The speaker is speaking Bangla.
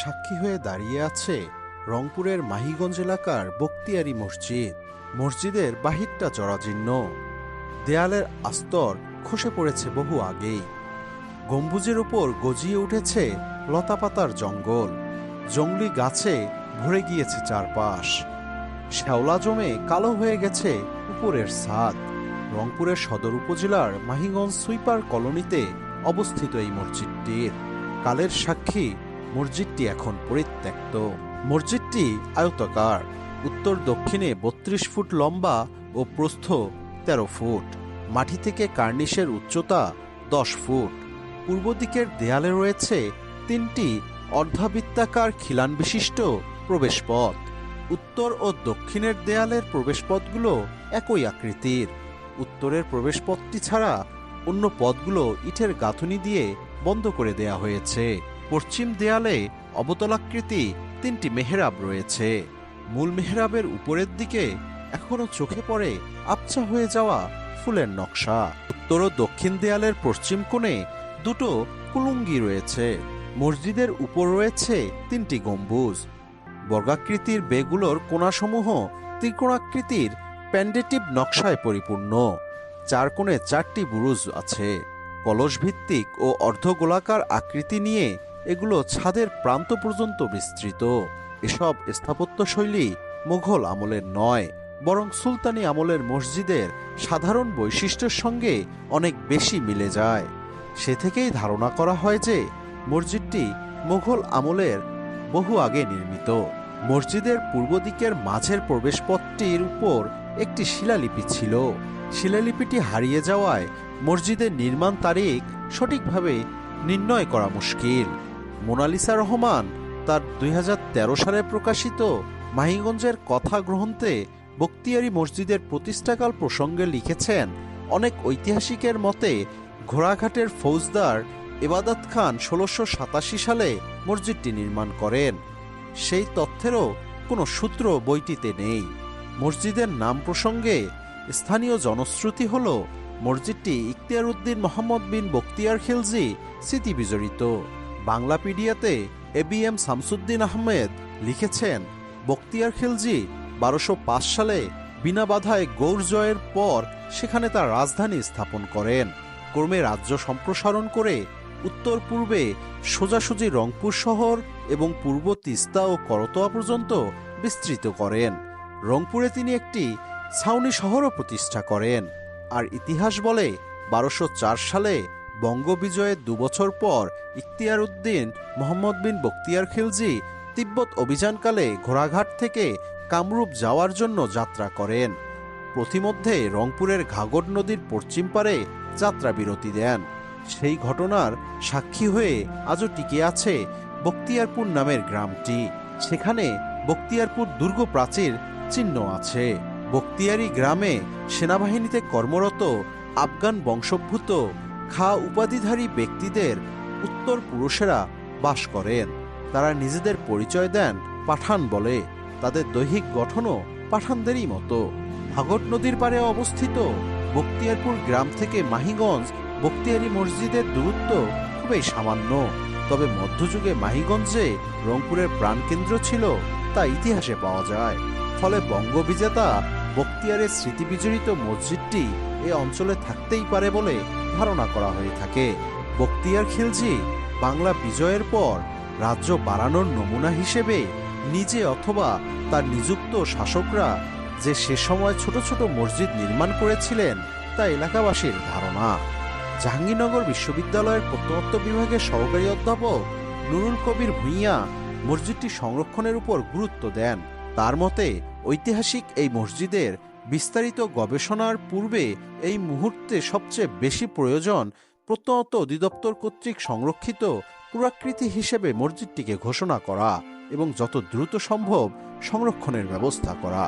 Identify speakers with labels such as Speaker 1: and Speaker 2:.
Speaker 1: সাক্ষী হয়ে দাঁড়িয়ে আছে রংপুরের মাহিগঞ্জ এলাকার বক্তিয়ারি মসজিদ। মসজিদের বাহিরটা জরাজীর্ণ। দেয়ালের আস্তর খসে পড়েছে বহু আগেই। গম্বুজের উপর গজিয়ে উঠেছে লতাপাতার জঙ্গল। জঙ্গলি গাছে ভরে গিয়েছে চারপাশ। শ্যাওলা জমে কালো হয়ে গেছে উপরের ছাদ। রংপুরের সদর উপজেলার মাহিগঞ্জ সুইপার কলোনিতে অবস্থিত এই মসজিদটির। কালের সাক্ষী মসজিদটি এখন পরিত্যক্ত। মসজিদটি আয়তাকার। উত্তর দক্ষিণে বত্রিশ ফুট লম্বা ও প্রস্থ ১৩ ফুট। মাটি থেকে কার্নিশের উচ্চতা দশ ফুট। পূর্ব দিকের দেয়ালে রয়েছে তিনটি অর্ধাবৃত্তাকার খিলান বিশিষ্ট প্রবেশপথ। উত্তর ও দক্ষিণের দেয়ালের প্রবেশপথগুলো একই আকৃতির। উত্তরের প্রবেশপথটি ছাড়া অন্য পথগুলো ইটের গাঁথুনি দিয়ে বন্ধ করে দেয়া হয়েছে। পশ্চিম দেয়ালে অবতলাকৃতি তিনটি মেহরাব রয়েছে। মূল মেহরাবের উপরের দিকে এখনও চোখে পড়ে আবছা হয়ে যাওয়া ফুলের নকশা। উত্তর ও দক্ষিণ দেয়ালের পশ্চিম কোণে দুটো কুলুঙ্গি রয়েছে। মসজিদের উপর রয়েছে তিনটি গম্বুজ। বর্গাকৃতির বেগুলোর কোণাসমূহ ত্রিকোণাকৃতির প্যান্ডেটিভ নকশায় পরিপূর্ণ। চার কোণে চারটি বুরুজ আছে। কলস ভিত্তিক ও অর্ধগোলাকার আকৃতি নিয়ে এগুলো ছাদের প্রান্ত পর্যন্ত বিস্তৃত। এসব স্থাপত্যশৈলী মুঘল আমলের নয়, বরং সুলতানি আমলের মসজিদের সাধারণ বৈশিষ্ট্যের সঙ্গে অনেক বেশি মিলে যায়। সে থেকেই ধারণা করা হয় যে, মসজিদটি মুঘল আমলের বহু আগে নির্মিত। মসজিদের পূর্ব দিকের মাঝের প্রবেশপথটির উপর একটি শিলালিপি ছিল। শিলালিপিটি হারিয়ে যাওয়ায় মসজিদের নির্মাণ তারিখ সঠিকভাবে নির্ণয় করা মুশকিল। মোনালিসা রহমান তার দুই হাজার তেরো সালে প্রকাশিত মাহিগঞ্জের কথা গ্রন্থে বক্তিয়ারি মসজিদের প্রতিষ্ঠাকাল প্রসঙ্গে লিখেছেন, অনেক ঐতিহাসিকের মতে ঘোড়াঘাটের ফৌজদার এবাদত খান ষোলোশো সালে মসজিদটি নির্মাণ করেন। সেই তথ্যেরও কোনো সূত্র বইটিতে নেই। মসজিদের নাম প্রসঙ্গে স্থানীয় জনশ্রুতি হল, মসজিদটি ইখতিয়ার উদ্দিন মোহাম্মদ বিন বক্তিয়ার খিলজি স্মৃতি বিজড়িত বাংলাপিডিয়াতে A B M Shamsuddin Ahmed লিখেছেন, বক্তিয়ার খিলজি বারোশো সালে বিনা বাধায় গৌর জয়ের পর সেখানে তার রাজধানী স্থাপন করেন। ক্রমে রাজ্য সম্প্রসারণ করে উত্তর পূর্বে সোজাসুজি রংপুর শহর এবং পূর্ব তিস্তা ও করতোয়া পর্যন্ত বিস্তৃত করেন। রংপুরে তিনি একটি ছাউনি শহরও প্রতিষ্ঠা করেন। আর ইতিহাস বলে বারোশো সালে বঙ্গবিজয়ের দুবছর পর ইখতিয়ার উদ্দিন মোহাম্মদ বিন বক্তিয়ার খিলজি তিব্বত অভিযানকালে ঘোড়াঘাট থেকে কামরূপ যাওয়ার জন্য যাত্রা করেন। প্রতিমধ্যে রংপুরের ঘাগর নদীর পশ্চিম পারে যাত্রা বিরতি দেন। সেই ঘটনার সাক্ষী হয়ে আজও টিকে আছে বক্তিয়ারপুর নামের গ্রামটি। সেখানে বক্তিয়ারপুর দুর্গ প্রাচীর চিহ্ন আছে। বক্তিয়ারি গ্রামে সেনাবাহিনীতে কর্মরত আফগান বংশোদ্ভূত খা উপাধিধারী ব্যক্তিদের উত্তর পুরুষেরা বাস করেন। তারা নিজেদের পরিচয় দেন, পাঠান বলে। তাদের দৈহিক গঠনও পাঠানদেরই মতো। ভাগট নদীর পারে অবস্থিত বক্তিয়ারপুর গ্রাম থেকে মাহিগঞ্জ বক্তিয়ারি মসজিদের দূরত্ব খুবই সামান্য। তবে মধ্যযুগে মাহিগঞ্জে রংপুরের প্রাণকেন্দ্র ছিল, তা ইতিহাসে পাওয়া যায়। ফলে বঙ্গবিজেতা বক্তিয়ারের স্মৃতিবিজড়িত মসজিদটি এ অঞ্চলে থাকতেই পারে বলে ধারণা করা হয়ে থাকে। বক্তিয়ার খিলজি বাংলা বিজয়ের পর রাজ্য বাড়ানোর নমুনা হিসেবে নিজে অথবা তার নিযুক্ত শাসকরা যে সে সময় ছোট ছোট মসজিদ নির্মাণ করেছিলেন তা এলাকাবাসীর ধারণা। জাহাঙ্গীরনগর বিশ্ববিদ্যালয়ের প্রত্নতত্ত্ব বিভাগের সহকারী অধ্যাপক নুরুল কবির ভূঁইয়া মসজিদটি সংরক্ষণের উপর গুরুত্ব দেন। তার মতে, ঐতিহাসিক এই মসজিদের বিস্তারিত গবেষণার পূর্বে এই মুহূর্তে সবচেয়ে বেশি প্রয়োজন প্রত্নতত্ত্ব অধিদপ্তর কর্তৃক সংরক্ষিত পুরাকৃতি হিসেবে মসজিদটিকে ঘোষণা করা এবং যত দ্রুত সম্ভব সংরক্ষণের ব্যবস্থা করা।